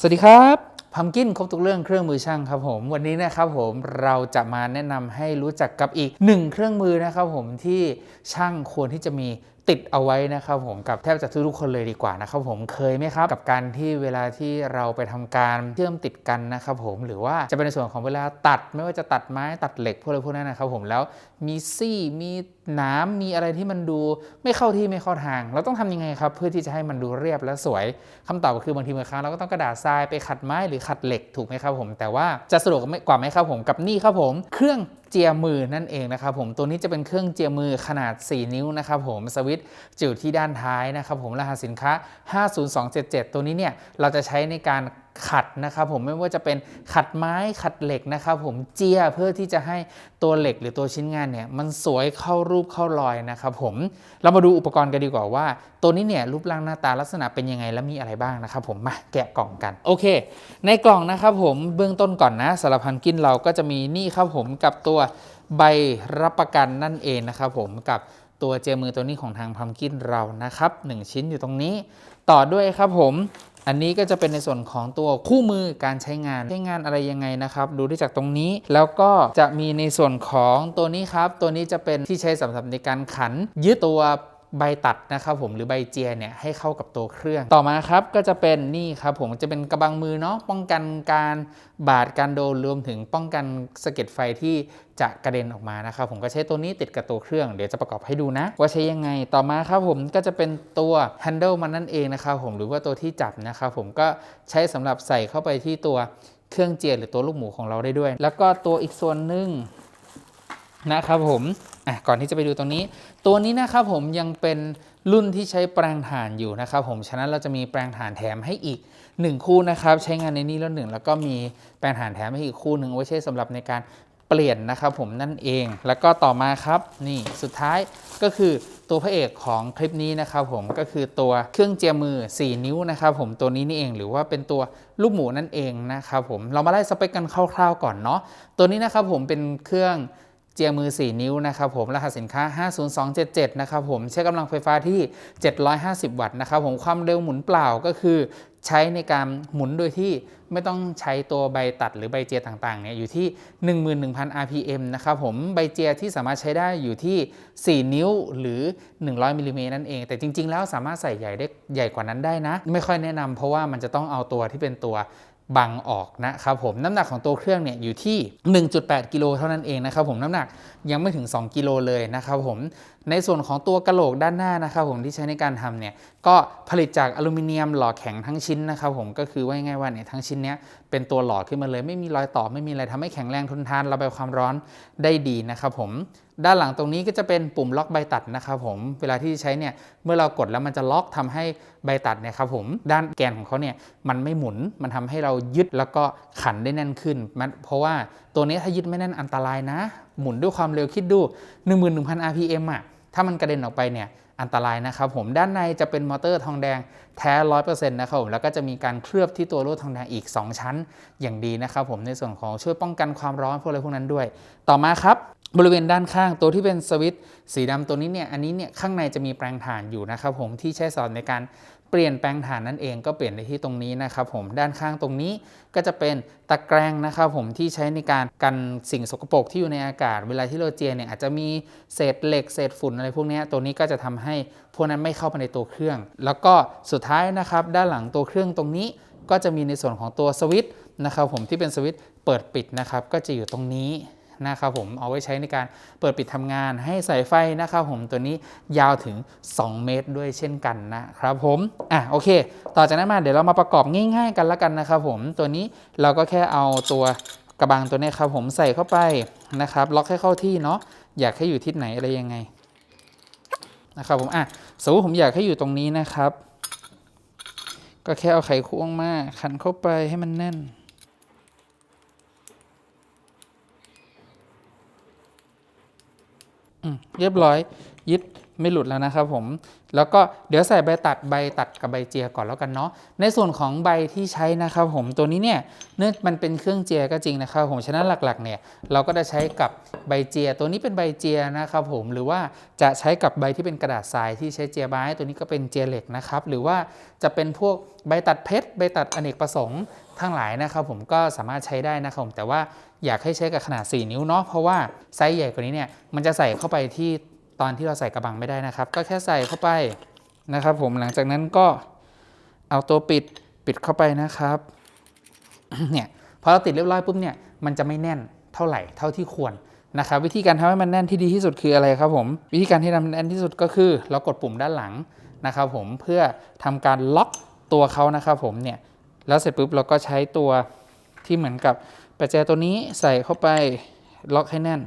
สวัสดีครับพัมกินครบทุกเรื่องเครื่องมือช่างครับผม วันนี้นะครับผมเราจะมาแนะนำให้รู้จักกับอีกหนึ่งเครื่องมือนะครับผมที่ช่างควรที่จะมี ติดเอาไว้นะครับผมกับแทบจะทุกคนเลยดีกว่านะครับผมเคยไหมครับกับการที่เวลาที่เราไปทำการเชื่อมติดกันนะครับผมหรือว่าจะเป็นในส่วนของเวลาตัดไม่ว่าจะตัดไม้ตัดเหล็กพวกอะไรพวกนั้นนะครับผมแล้วมีซี่มีหน้ำมีอะไรที่มันดูไม่เข้าที่ไม่เข้าทาง เราต้องทำยังไงครับ เพื่อที่จะให้มันดูเรียบและสวยคำตอบก็คือบางทีบางครั้งเราก็ต้องกระดาษทรายไปขัดไม้หรือขัดเหล็กถูกไหมครับผมแต่ว่าจะสะดวกกว่าไหมครับผมกับนี่ครับผม เครื่องเจียมือนั่นเองนะครับผมตัวนี้จะเป็นเครื่องเจียมือขนาด 4 นิ้วนะครับผมสวิตช์จิ๋วที่ด้านท้ายนะครับผมรหัสสินค้า 50277 ตัวนี้เนี่ยเราจะใช้ในการขัดนะครับผมไม่ว่าจะเป็นขัดไม้ขัดเหล็กนะครับผมเจียเพื่อที่จะให้ตัวเหล็กหรือตัวชิ้นงานเนี่ยมันสวยเข้ารูปเข้ารอยนะครับผมเรามาดูอุปกรณ์กันดีกว่าว่า ตัวนี้เนี่ยรูปร่างหน้าตาลักษณะเป็นยังไงและมีอะไรบ้างนะครับผมมาแกะกล่องกันโอเค ในกล่องนะครับผมเบื้องต้นก่อนนะสารพันกินเราก็จะมีนี่ครับผมกับตัวใบรับประกันนั่นเองนะครับผมกับตัวเจมือตัวนี้ของทางพัมกินเรานะครับหนึ่งชิ้นอยู่ตรงนี้ ต่อด้วยครับผม อันนี้ก็จะเป็นในส่วนของตัวคู่มือการใช้งานใช้งานอะไรยังไงนะครับ ดูได้จากตรงนี้แล้วก็จะมีในส่วนของตัวนี้ครับ ตัวนี้จะเป็นที่ใช้สำหรับในการขันยึดตัว ใบตัดนะครับผมหรือใบเจียเนี่ยให้เข้ากับตัวเครื่อง ต่อมาครับก็จะเป็นนี่ครับผมจะเป็นกระบังมือเนาะป้องกันการบาดการโดนรวมถึงป้องกันสะเก็ดไฟที่จะกระเด็นออกมานะครับผมก็ใช้ตัวนี้ติดกับตัวเครื่อง เดี๋ยวจะประกอบให้ดูนะ ว่าใช้ยังไงต่อมาครับผมก็จะเป็นตัว handle มันนั่นเองนะครับผมหรือว่าตัวที่จับนะครับผมก็ใช้สำหรับใส่เข้าไปที่ตัวเครื่องเจียหรือตัวลูกหมูของเราได้ด้วย แล้วก็ตัวอีกส่วนหนึ่ง นะครับผมอะก่อนที่จะไปดูตรงนี้ ตัวนี้นะครับผมยังเป็นรุ่นที่ใช้แปลงถ่านอยู่นะครับผมฉะนั้นเราจะมีแปลงถ่านแถมให้อีก 1 คู่นะครับใช้งานในนี้แล้วหนึ่งแล้วก็มีแปลงถ่านแถมให้อีกคู่หนึ่งไว้ใช้สำหรับในการเปลี่ยนนะครับผมนั่นเอง แล้วก็ต่อมาครับนี่สุดท้ายก็คือตัวพระเอกของคลิปนี้นะครับผมก็คือตัวเครื่องเจียมือ 4 นิ้วนะครับผมตัวนี้นี่เองหรือว่าเป็นตัวลูกหมูนั่นเองนะครับผมเรามาไล่สเปคกันคร่าวๆก่อนเนาะตัวนี้นะครับผมเป็นเครื่อง เจียมือ 4 นิ้วนะครับผมรหัสสินค้า 50277 นะครับผมใช้กำลังไฟฟ้าที่ 750 วัตต์นะครับผมความเร็วหมุนเปล่าก็คือ ใช้ในการหมุนโดยที่ไม่ต้องใช้ตัวใบตัดหรือใบเจียต่างๆเนี่ยอยู่ที่ 11,000 rpm นะครับผมใบเจียที่สามารถใช้ได้อยู่ที่ 4 นิ้วหรือ 100มิลลิเมตรนั่นเอง แต่จริง ๆ แล้วสามารถใส่ใหญ่ได้ใหญ่กว่านั้นได้นะ ไม่ค่อยแนะนำเพราะว่ามันจะต้องเอาตัวที่เป็นตัว บังออกนะครับผมน้ำหนักของตัวเครื่องเนี่ยอยู่ที่ 1.8 กิโลเท่านั้นเองนะครับผมน้ำหนักยังไม่ถึง 2 กิโลเลยนะครับผมในส่วนของตัวกระโหลกด้านหน้านะครับผมที่ใช้ในการทำเนี่ยก็ผลิตจากอลูมิเนียมหล่อแข็งทั้งชิ้นนะครับผมก็คือว่าง่ายๆว่าเนี่ยทั้งชิ้นเนี้ยเป็นตัวหล่อขึ้นมาเลย ไม่มีรอยต่อไม่มีอะไรทำให้แข็งแรงทนทานระบายความร้อนได้ดีนะครับผม ด้านหลังตรงนี้ก็จะเป็นปุ่มล็อกใบตัดนะครับผมเวลาที่ใช้เนี่ยเมื่อเรากดแล้วมันจะล็อกทำให้ใบตัดเนี่ยครับผมด้านแกนของเขาเนี่ยมันไม่หมุนมันทำให้เรายึดแล้วก็ขันได้แน่นขึ้นมันเพราะว่าตัวนี้ถ้ายึดไม่แน่นอันตรายนะ หมุนด้วยความเร็วคิดดู 11,000 rpm อะถ้ามันกระเด็นออกไปเนี่ยอันตรายนะครับผมด้านในจะเป็นมอเตอร์ทองแดงแท้ 100%นะครับผมแล้วก็จะมีการเคลือบที่ตัวลวดทองแดงอีก 2 ชั้นอย่างดีนะครับผมในส่วนของช่วยป้องกันความร้อนพวกอะไรพวกนั้นด้วย ต่อมาครับ บริเวณด้านข้างตัวที่เป็นสวิตสีดำตัวนี้เนี่ยอันนี้เนี่ยข้างในจะมีแปลงถ่านอยู่นะครับผมที่ใช้สอนในการเปลี่ยนแปลงถ่านนั่นเองก็เปลี่ยนได้ที่ตรงนี้นะครับผมด้านข้างตรงนี้ก็จะเป็นตะแกรงนะครับผมที่ใช้ในการกันสิ่งสกปรกที่อยู่ในอากาศ เวลาที่เราเจียเนี่ยอาจจะมีเศษเหล็กเศษฝุ่นอะไรพวกนี้ตัวนี้ก็จะทำให้พวกนั้นไม่เข้าไปในตัวเครื่อง แล้วก็สุดท้ายนะครับด้านหลังตัวเครื่องตรงนี้ก็จะมีในส่วนของตัวสวิตช์นะครับผมที่เป็นสวิตช์เปิดปิดนะครับก็จะอยู่ตรงนี้ นะครับผมเอาไว้ใช้ในการเปิดปิดทำงานให้สายไฟนะครับผมตัวนี้ยาวถึง 2 เมตรด้วยเช่นกันนะครับผมอะโอเค ต่อจากนั้นมาเดี๋ยวเรามาประกอบง่ายๆกันละกันนะครับผมตัวนี้เราก็แค่เอาตัวกระบังตัวนี้ครับผมใส่เข้าไปนะครับล็อกให้เข้าที่เนาะอยากให้อยู่ทิศไหนอะไรยังไงนะครับผมอะสมมติผมอยากให้อยู่ตรงนี้นะครับ ก็แค่เอาไขควงมาขันเข้าไปให้มันแน่น อืม เรียบร้อยยึด ไม่หลุดแล้วนะครับผม แล้วก็เดี๋ยวใส่ใบตัดใบตัดกับใบเจียก่อนแล้วกันเนาะ ในส่วนของใบที่ใช้นะครับผมตัวนี้เนี่ยเนื่องมันเป็นเครื่องเจียก็จริงนะครับผมฉะนั้นหลักๆเนี่ยเราก็จะใช้กับใบเจีย ตัวนี้เป็นใบเจียนะครับผมหรือว่าจะใช้กับใบที่เป็นกระดาษทรายที่ใช้เจียไม้ตัวนี้ก็เป็นเจียเหล็กนะครับหรือว่าจะเป็นพวกใบตัดเพชรใบตัดอเนกประสงค์ทั้งหลายนะครับผมก็สามารถใช้ได้นะครับผมแต่ว่าอยากให้ใช้กับขนาด 4 นิ้วเนาะเพราะว่าไซส์ใหญ่กว่านี้เนี่ยมันจะใส่เข้าไปที่ ตอนที่เราใส่กระบังไม่ได้นะครับ ก็แค่ใส่เข้าไปนะครับ ผมหลังจากนั้นก็เอาตัวปิดปิดเข้าไปนะครับเนี่ยพอเราติดเรียบร้อยปุ๊บเนี่ยมันจะไม่แน่นเท่าไหร่เท่าที่ควรนะครับวิธีการทำให้มันแน่นที่ดีที่สุดคืออะไรครับผม วิธีการที่ทำแน่นที่สุดก็คือ เรากดปุ่มด้านหลังนะครับผมเพื่อทำการล็อกตัวเขานะครับผมเนี่ยแล้วเสร็จปุ๊บเราก็ใช้ตัวที่เหมือนกับประแจตัวนี้ใส่เข้าไปล็อกให้แน่น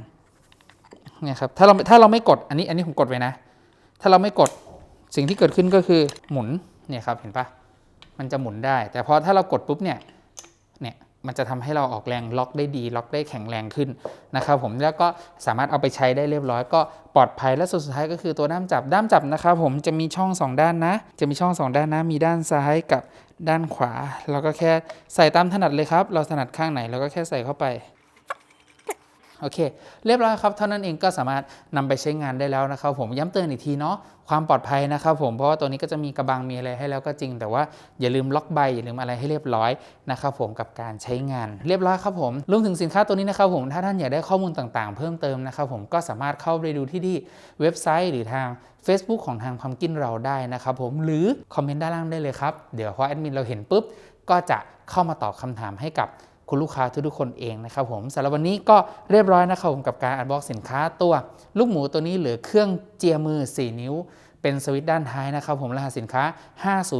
เนี่ยครับถ้าเราถ้าเราไม่กดอันนี้อันนี้ผมกดไว้นะ ถ้าเราไม่กดสิ่งที่เกิดขึ้นก็คือหมุนเนี่ยครับเห็นปะมันจะหมุนได้ แต่พอถ้าเรากดปุ๊บเนี่ยเนี่ยมันจะทำให้เราออกแรงล็อกได้ดี ล็อกได้แข็งแรงขึ้นนะครับผมแล้วก็สามารถเอาไปใช้ได้เรียบร้อย ก็ปลอดภัยและสุดสุดท้ายก็คือตัวด้ามจับด้ามจับนะครับผมจะมีช่อง 2 ด้านนะ จะมีช่อง 2 ด้านนะ มีด้านซ้ายกับด้านขวา เราก็แค่ใส่ตามถนัดเลยครับ เราถนัดข้างไหนเราก็แค่ใส่เข้าไป โอเค เรียบร้อยครับเท่านั้นเองก็สามารถนำไปใช้งานได้แล้วนะครับผมย้ำเตือนอีกทีเนาะความปลอดภัยนะครับผมเพราะว่าตัวนี้ก็จะมีกระบังมีอะไรให้แล้วก็จริง แต่ว่าอย่าลืมล็อกใบอย่าลืมอะไรให้เรียบร้อยนะครับผมกับการใช้งาน เรียบร้อยครับผมรวมถึงสินค้าตัวนี้นะครับผมถ้าท่านอยากได้ข้อมูลต่างๆ เพิ่มเติมนะครับผมก็สามารถเข้าไปดูที่ที่เว็บไซต์หรือทาง Facebook ของทางพัมกินเราได้นะครับผมหรือคอมเมนต์ด้านล่างได้เลยครับเดี๋ยวพอแอดมินเราเห็นปุ๊บก็จะเข้ามาตอบคำถามให้กับ คุณลูกค้าทุกๆคนเองนะครับผมสำหรับวันนี้ก็เรียบร้อยนะครับผมกับการอันบ็อกสินค้าตัวลูกหมูตัวนี้เหลือเครื่องเจียมือ 4 นิ้ว เป็นสวิตช์ด้านท้ายนะครับผมรหัสสินค้า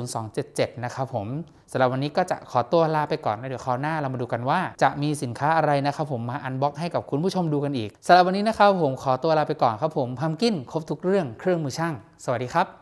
50277 นะครับผมสำหรับวันนี้ก็จะขอตัวลาไปก่อนนะเดี๋ยวคราวหน้าเรามาดูกันว่า จะมีสินค้าอะไรนะครับผมมาอันบ็อกให้กับคุณผู้ชมดูกันอีกสำหรับวันนี้นะครับผมขอตัวลาไปก่อนครับผมพัมกินครบทุกเรื่องเครื่องมือช่าง สวัสดีครับ